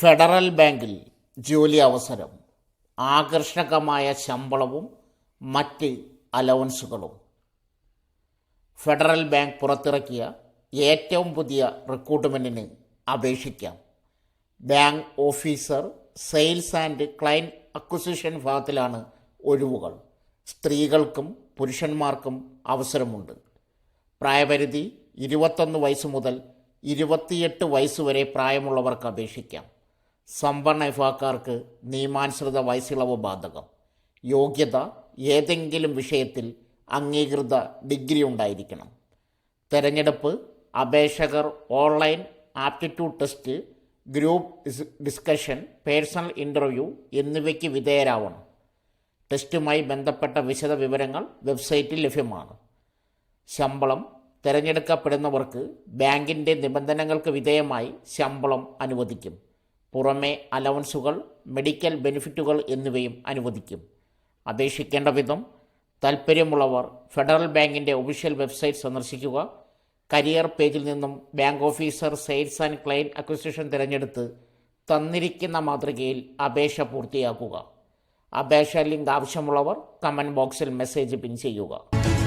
Federal ബാങ്കിൽ ജോലി അവസരം ആകർഷകമായ ശമ്പളവും മറ്റ് അലവൻസുകളും. ഫെഡറൽ ബാങ്ക് പുറത്തിറക്കിയ ഏറ്റവും പുതിയ റിക്രൂട്ട്മെന്റിന് അപേക്ഷിക്കാം. Bank officer sales and client acquisition വിഭാഗത്തിലാണ് ഒഴിവുകൾ. സ്ത്രീകൾക്കും പുരുഷന്മാർക്കും അവസരമുണ്ട്. പ്രായപരിധി ഇരുപത്തൊന്ന് വയസ്സ് മുതൽ ഇരുപത്തിയെട്ട് വയസ്സ് വരെ പ്രായമുള്ളവർക്ക് അപേക്ഷിക്കാം. സംവരണ വിഭാഗക്കാർക്ക് നിയമാനുസൃത വയസ്സിളവ് ബാധകം. യോഗ്യത ഏതെങ്കിലും വിഷയത്തിൽ അംഗീകൃത ഡിഗ്രി ഉണ്ടായിരിക്കണം. തെരഞ്ഞെടുപ്പ് അപേക്ഷകർ online aptitude test group discussion personal interview എന്നിവയ്ക്ക് വിധേയരാവണം. ടെസ്റ്റുമായി ബന്ധപ്പെട്ട വിശദ വിവരങ്ങൾ വെബ്സൈറ്റിൽ ലഭ്യമാണ്. ശമ്പളം തിരഞ്ഞെടുക്കപ്പെടുന്നവർക്ക് ബാങ്കിന്റെ നിബന്ധനകൾക്ക് വിധേയമായി ശമ്പളം അനുവദിക്കും. പുറമെ അലവൻസുകൾ മെഡിക്കൽ ബെനിഫിറ്റുകൾ എന്നിവയും അനുവദിക്കും. അപേക്ഷിക്കേണ്ട വിധം താൽപ്പര്യമുള്ളവർ ഫെഡറൽ ബാങ്കിന്റെ ഒഫീഷ്യൽ വെബ്സൈറ്റ് സന്ദർശിക്കുക. കരിയർ പേജിൽ നിന്നും bank officer sales and client acquisition തിരഞ്ഞെടുത്ത് തന്നിരിക്കുന്ന മാതൃകയിൽ അപേക്ഷ പൂർത്തിയാക്കുക. അപേക്ഷ ലിങ്ക് ആവശ്യമുള്ളവർ കമന്റ് ബോക്സിൽ മെസ്സേജ് പിൻ ചെയ്യുക.